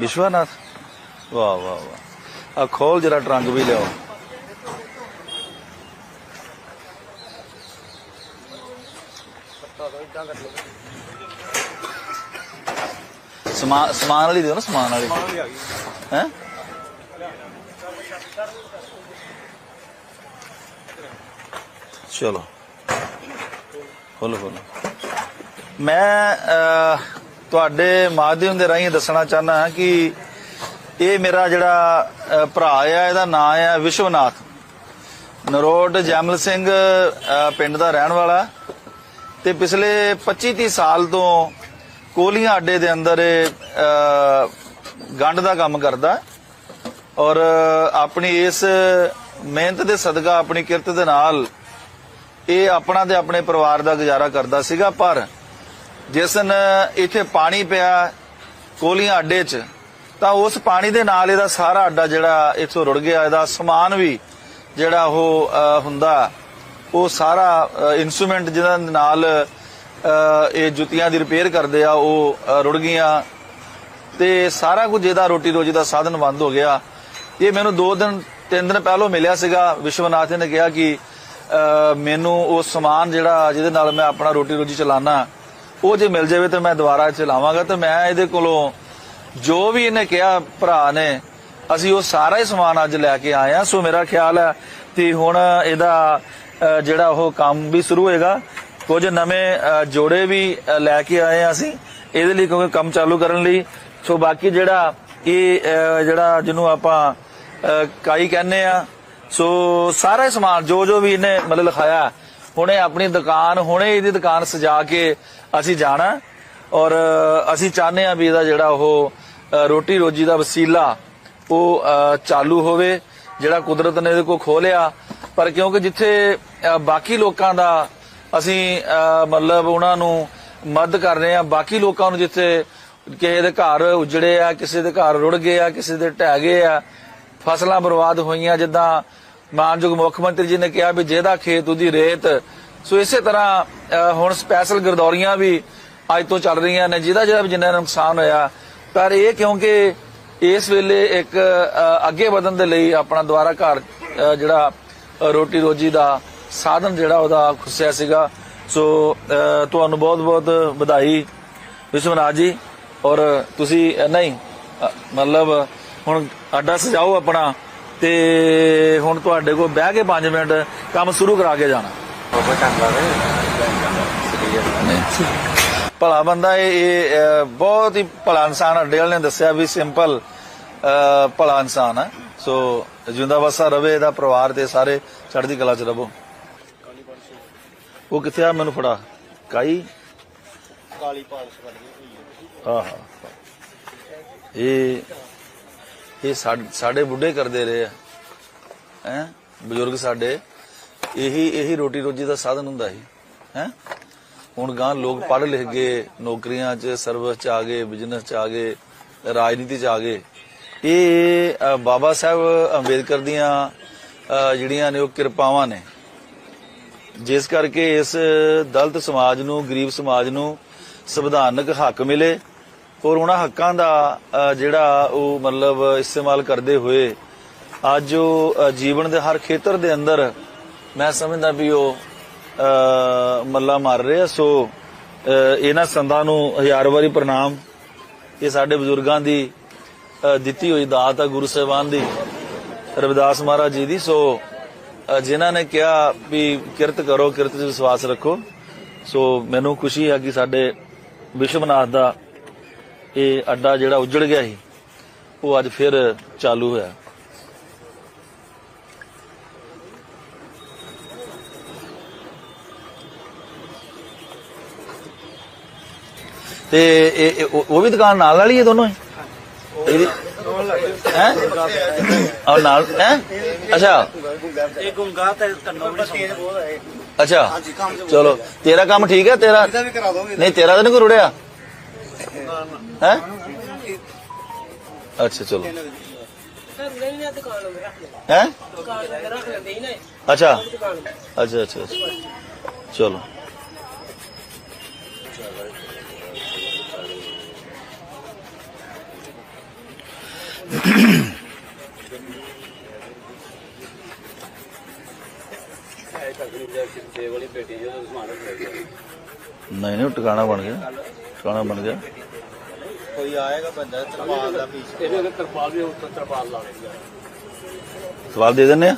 ਵਿਸ਼ਵਨਾਥ? ਵਾਹ ਵਾਹ ਵਾਹ। ਆ ਖੋਲ ਜਰਾ ਟਰੰਗ ਵੀ ਲਿਆਓ। ਸਮਾਨ ਸਮਾਨ ਵਾਲੀ ਦਿਓ ਨਾ, ਸਮਾਨ ਵਾਲੀ। ਹੈ? ਚਲੋ। ਖੋਲੋ ਖੋਲੋ। ਮੈਂ ਤੁਹਾਡੇ ਮਾਧਿਅਮ ਦੇ ਰਾਹੀਂ ਦੱਸਣਾ ਚਾਹਨਾ ਹਾਂ ਕਿ ਇਹ ਮੇਰਾ ਜਿਹੜਾ ਭਰਾ ਆ ਇਹਦਾ ਨਾਮ ਆ ਵਿਸ਼ਵਨਾਥ। ਨਰੋਡ ਜੈਮਲ ਸਿੰਘ ਪਿੰਡ ਦਾ ਰਹਿਣ ਵਾਲਾ। ਤੇ ਪਿਛਲੇ 25 30 ਸਾਲ ਤੋਂ ਕੋਲੀਆਂ ਅੱਡੇ ਦੇ ਅੰਦਰ ਇਹ, ਗੰਢ ਦਾ ਕੰਮ ਕਰਦਾ। ਔਰ ਆਪਣੀ ਇਸ ਮਿਹਨਤ ਦੇ ਸਦਕਾ ਆਪਣੀ ਕਿਰਤ ਦੇ ਨਾਲ ਇਹ ਆਪਣਾ ਤੇ ਆਪਣੇ ਪਰਿਵਾਰ ਦਾ ਗੁਜ਼ਾਰਾ ਕਰਦਾ ਸੀਗਾ। ਪਰ ਜਿਸ ਦਿਨ ਇੱਥੇ ਪਾਣੀ ਪਿਆ ਕੋਲੀਆਂ ਅੱਡੇ 'ਚ, ਤਾਂ ਉਸ ਪਾਣੀ ਦੇ ਨਾਲ ਇਹਦਾ ਸਾਰਾ ਅੱਡਾ ਜਿਹੜਾ ਇੱਥੋਂ ਰੁੜ ਗਿਆ। ਇਹਦਾ ਸਮਾਨ ਵੀ ਜਿਹੜਾ ਉਹ ਹੁੰਦਾ, ਉਹ ਸਾਰਾ ਇਨਸਟਰੂਮੈਂਟ ਜਿਹਨਾਂ ਨਾਲ ਇਹ ਜੁੱਤੀਆਂ ਦੀ ਰਿਪੇਅਰ ਕਰਦੇ ਆ, ਉਹ ਰੁੜ ਗਈਆਂ। ਤੇ ਸਾਰਾ ਕੁਝ ਇਹਦਾ ਰੋਟੀ ਰੋਜੀ ਦਾ ਸਾਧਨ ਬੰਦ ਹੋ ਗਿਆ। ਇਹ ਮੈਨੂੰ 2 ਦਿਨ 3 ਦਿਨ ਪਹਿਲਾਂ ਮਿਲਿਆ ਸੀਗਾ। ਵਿਸ਼ਵਨਾਥ ਨੇ ਕਿਹਾ ਕਿ ਮੈਨੂੰ ਉਹ ਸਮਾਨ ਜਿਹੜਾ ਜਿਹਦੇ ਨਾਲ ਮੈਂ ਆਪਣਾ ਰੋਟੀ ਰੋਜੀ ਚਲਾਨਾ ਉਹ ਜੇ ਮਿਲ ਜਾਵੇ ਤਾਂ ਮੈਂ ਦੁਬਾਰਾ ਚਲਾਵਾਂਗਾ ਤੇ ਮੈਂ ਇਹਦੇ ਕੋਲੋਂ ਜੋ ਵੀ ਇਹਨੇ ਕਿਹਾ ਭਰਾ ਨੇ, ਅਸੀਂ ਉਹ ਸਾਰਾ ਹੀ ਸਮਾਨ ਅੱਜ ਲੈ ਕੇ ਆਏ ਆ ਸੋ ਮੇਰਾ ਖਿਆਲ ਹੈ ਕਿ ਹੁਣ ਇਹਦਾ ਜਿਹੜਾ ਉਹ ਕੰਮ ਵੀ ਸ਼ੁਰੂ ਹੋਏਗਾ, ਕੁਝ ਨਵੇਂ ਜੋੜੇ ਵੀ ਲੈ ਕੇ ਆਏ ਆ ਅਸੀਂ, ਇਹਦੇ ਲਈ ਕਿਉਂਕਿ ਕੰਮ ਚਾਲੂ ਕਰਨ ਲਈ। ਸੋ ਬਾਕੀ ਜਿਹੜਾ ਇਹ ਜਿਹੜਾ ਜਿਹਨੂੰ ਆਪਾਂ ਕਾਈ ਕਹਿੰਦੇ ਆ ਸੋ ਸਾਰਾ ਸਮਾਨ ਜੋ ਜੋ ਵੀ ਇਹਨੇ ਮਤਲਬ ਲਿਖਾਇਆ ਹੁਣੇ ਆਪਣੀ ਦੁਕਾਨ, ਹੁਣੇ ਇਹਦੀ ਦੁਕਾਨ ਸਜਾ ਕੇ ਅਸੀਂ ਜਾਣਾ। ਔਰ ਅਸੀਂ ਚਾਹੁੰਦੇ ਆ ਵੀ ਇਹਦਾ ਜਿਹੜਾ ਉਹ ਰੋਟੀ ਰੋਜੀ ਦਾ ਵਸੀਲਾ ਉਹ ਚਾਲੂ ਹੋਵੇ, ਜਿਹੜਾ ਕੁਦਰਤ ਨੇ ਇਹਦੇ ਕੋ ਖੋਲਿਆ। ਪਰ ਕਿਉਂਕਿ ਜਿੱਥੇ ਬਾਕੀ ਲੋਕਾਂ ਦਾ ਅਸੀਂ ਮਤਲਬ ਉਹਨਾਂ ਨੂੰ ਮਦਦ ਕਰ ਰਹੇ ਆ ਬਾਕੀ ਲੋਕਾਂ ਨੂੰ ਜਿੱਥੇ ਕਿਸੇ ਦੇ ਘਰ ਉਜੜੇ ਆ, ਕਿਸੇ ਦੇ ਘਰ ਰੁੜ ਗਏ ਆ, ਕਿਸੇ ਦੇ ਢਹਿ ਗਏ ਆ, ਫਸਲਾਂ ਬਰਬਾਦ ਹੋਈਆਂ, ਜਿੱਦਾਂ ਮਾਨਯੋਗ ਮੁੱਖ ਮੰਤਰੀ ਜੀ ਨੇ ਕਿਹਾ ਵੀ ਜਿਹਦਾ ਖੇਤ ਉਹਦੀ ਰੇਤ। ਸੋ ਇਸੇ ਤਰ੍ਹਾਂ ਹੁਣ ਸਪੈਸ਼ਲ ਗਰਦੌਰੀਆਂ ਵੀ ਅੱਜ ਤੋਂ ਚੱਲ ਰਹੀਆਂ ਨੇ, ਜਿਹਦਾ ਜਿਹੜਾ ਜਿੰਨਾ ਨੁਕਸਾਨ ਹੋਇਆ। ਪਰ ਇਹ ਕਿਉਂਕਿ ਇਸ ਵੇਲੇ ਇੱਕ ਅੱਗੇ ਵਧਣ ਦੇ ਲਈ ਆਪਣਾ ਦੁਆਰਾ ਘਰ ਜਿਹੜਾ ਰੋਟੀ ਰੋਜੀ ਦਾ ਸਾਧਨ ਜਿਹੜਾ ਉਹਦਾ ਖੁੱਸਿਆ ਸੀਗਾ। ਸੋ ਤੁਹਾਨੂੰ ਬਹੁਤ ਬਹੁਤ ਵਧਾਈ। ਵਿਸ਼ਵਨਾਥ ਜੀ, ਔਰ ਤੁਸੀਂ ਨਹੀਂ ਮਤਲਬ ਹੁਣ ਅੱਡਾ ਸਜਾਓ ਆਪਣਾ। ਤੇ ਹੁਣ ਤੁਹਾਡੇ ਕੋਲ ਬਹਿ ਕੇ 5 ਮਿੰਟ ਕੰਮ ਸ਼ੁਰੂ ਕਰਾ ਕੇ ਜਾਣਾ। ਬਹੁਤ ਧੰਨਵਾਦ ਭਲਾ ਬੰਦਾ ਇਹ ਬਹੁਤ ਹੀ ਭਲਾ ਇਨਸਾਨ ਅੱਡੇ ਵਾਲੇ ਨੇ ਦੱਸਿਆ ਵੀ ਸਿੰਪਲ ਭਲਾ ਇਨਸਾਨ ਹੈ। ਸੋ ਜਿੰਦਾ ਵਸਾ ਰਵੇ ਇਹਦਾ ਪਰਿਵਾਰ ਤੇ ਸਾਰੇ ਚੜ੍ਹਦੀ ਕਲਾ ਚ ਰਵੋ। ਉਹ ਕਿੱਥੇ ਆ? ਮੈਨੂੰ ਫੜਾ। ਕਾਈ ਕਾਲੀ ਪਾਲਸ ਵਾਲੀ ਆਹਾ। ਇਹ ਇਹ ਸਾਡੇ ਬੁੱਢੇ ਕਰਦੇ ਰਹੇ ਆ। ਹੈ? ਬਜ਼ੁਰਗ ਸਾਡੇ, ਇਹੀ ਇਹੀ ਰੋਟੀ ਰੋਜੀ ਦਾ ਸਾਧਨ ਹੁੰਦਾ ਸੀ। ਹੈ? ਹੁਣ ਗਾਂ ਲੋਕ ਪੜ੍ਹ ਲਿਖ ਗਏ ਨੌਕਰੀਆਂ 'ਚ, ਸਰਵਿਸ 'ਚ ਆ ਗਏ ਬਿਜ਼ਨਸ 'ਚ ਆ ਗਏ, ਰਾਜਨੀਤੀ 'ਚ ਆ ਗਏ। ਇਹ ਬਾਬਾ ਸਾਹਿਬ ਅੰਬੇਦਕਰ ਦੀਆਂ ਜਿਹੜੀਆਂ ਨੇ ਉਹ ਕਿਰਪਾਵਾਂ ਨੇ। ਜਿਸ ਕਰਕੇ ਇਸ ਦਲਤ ਸਮਾਜ ਨੂੰ, ਗਰੀਬ ਸਮਾਜ ਨੂੰ ਸੰਵਿਧਾਨਕ ਹੱਕ ਮਿਲੇ। ਔਰ ਉਹਨਾਂ ਹੱਕਾਂ ਦਾ ਜਿਹੜਾ ਉਹ ਮਤਲਬ ਇਸਤੇਮਾਲ ਕਰਦੇ ਹੋਏ ਅੱਜ ਉਹ ਜੀਵਨ ਦੇ ਹਰ ਖੇਤਰ ਦੇ ਅੰਦਰ ਮੈਂ ਸਮਝਦਾ ਵੀ ਉਹ ਅ, ਮੱਲਾ ਮਾਰ ਰਹੇ ਆ। ਸੋ ਇਹਨਾਂ ਸੰਦਾਂ ਨੂੰ ਹਜ਼ਾਰ ਵਾਰੀ ਪ੍ਰਣਾਮ। ਇਹ ਸਾਡੇ ਬਜ਼ੁਰਗਾਂ ਦੀ ਦਿੱਤੀ ਹੋਈ ਦਾਤ ਆ ਗੁਰੂ ਸਾਹਿਬਾਨ ਦੀ ਰਵਿਦਾਸ ਮਹਾਰਾਜ ਜੀ ਦੀ। ਸੋ ਅ, ਜਿਨ੍ਹਾਂ ਨੇ ਕਿਹਾ ਵੀ ਕਿਰਤ ਕਰੋ ਕਿਰਤ 'ਚ ਵਿਸ਼ਵਾਸ ਰੱਖੋ। ਸੋ ਮੈਨੂੰ ਖੁਸ਼ੀ ਹੈ ਕਿ ਸਾਡੇ ਵਿਸ਼ਵਨਾਥ ਦਾ ਇਹ ਅੱਡਾ ਜਿਹੜਾ ਉਜੜ ਗਿਆ ਸੀ ਉਹ ਅੱਜ ਫਿਰ ਚਾਲੂ ਹੋਇਆ। ਤੇ ਇਹ ਉਹ ਵੀ ਦੁਕਾਨ ਨਾਲ ਵਾਲੀ ਹੈ ਦੋਨੋਂ? ਹੀ ਇਹਦੀ ਹੈ। ਔਰ ਨਾਲ ਹੈ? ਅੱਛਾ। ਇਹ ਗੁੰਗਾ ਤੇ ਹੈ। ਅੱਛਾ। ਚਲੋ ਤੇਰਾ ਕੰਮ ਠੀਕ ਹੈ ਤੇਰਾ ਨਹੀਂ ਤੇਰਾ ਤਾਂ ਨਹੀਂ ਕੋਈ ਰੁੜਿਆ। ਹੈ? ਅੱਛਾ, ਚਲੋ। ਹੈ? ਅੱਛਾ। ਅੱਛਾ ਅੱਛਾ ਅੱਛਾ। ਚਲੋ। ਨਹੀਂ ਨਹੀਂ, ਉਹ ਟਿਕਾਣਾ ਬਣ ਗਿਆ। ਟਿਕਾਣਾ ਬਣ ਗਿਆ। ਕੋਈ ਆਏਗਾ ਬੰਦਾ ਤਰਪਾਲ ਦਾ ਪੀਸ ਇਹਦੇ ਅਗਰ ਤਰਪਾਲ ਵੀ ਉੱਤੇ ਤਰਪਾਲ ਲਾ ਲੈਂਦਾ ਸਵਾਲ ਦੇ ਦਿੰਨੇ ਆ?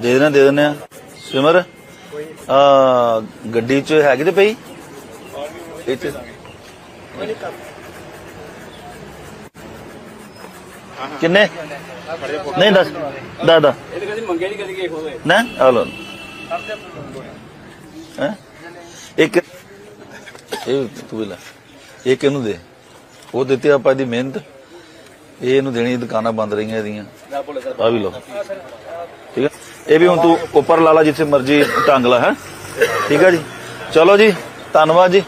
ਦੇ ਦੇਣਾ ਦੇ ਦਿੰਨੇ ਆ। ਸਿਮਰ ਆ ਗੱਡੀ 'ਚ ਹੈਗੀ ਤੇ ਪਈ? ਇੱਥੇ। ਕਿੰਨੇ? ਨਹੀਂ ਦੱਸ ਦਾ ਦਾ ਇਹਦੇ ਕਦੀ ਮੰਗੇ ਨਹੀਂ ਕਦੀ ਕਿਸੇ ਹੋਵੇ ਨਾ ਆ ਲੋ ਹੈ? ਇੱਕ ਇਹ ਤੂੰ ਵੀ ਲੈ। ਇਹ ਕਿਹਨੂੰ ਦੇ? ਉਹ ਦਿੱਤੇ ਆਪਾਂ ਦੀ ਮਿਹਨਤ। ਇਹ ਇਹਨੂੰ ਦੇਣੀ, ਦੁਕਾਨਾਂ ਬੰਦ ਰਹੀਆਂ ਇਹਦੀਆਂ। ਆ ਵੀ ਲੋ ਠੀਕ ਹੈ? ਇਹ ਵੀ ਹੁਣ ਤੂੰ ਉੱਪਰ ਲਾ ਲਾ ਜਿੱਥੇ ਮਰਜ਼ੀ ਟੰਗ ਲਾ, ਹੈ? ਠੀਕ ਹੈ ਜੀ? ਚਲੋ ਜੀ, ਧੰਨਵਾਦ ਜੀ।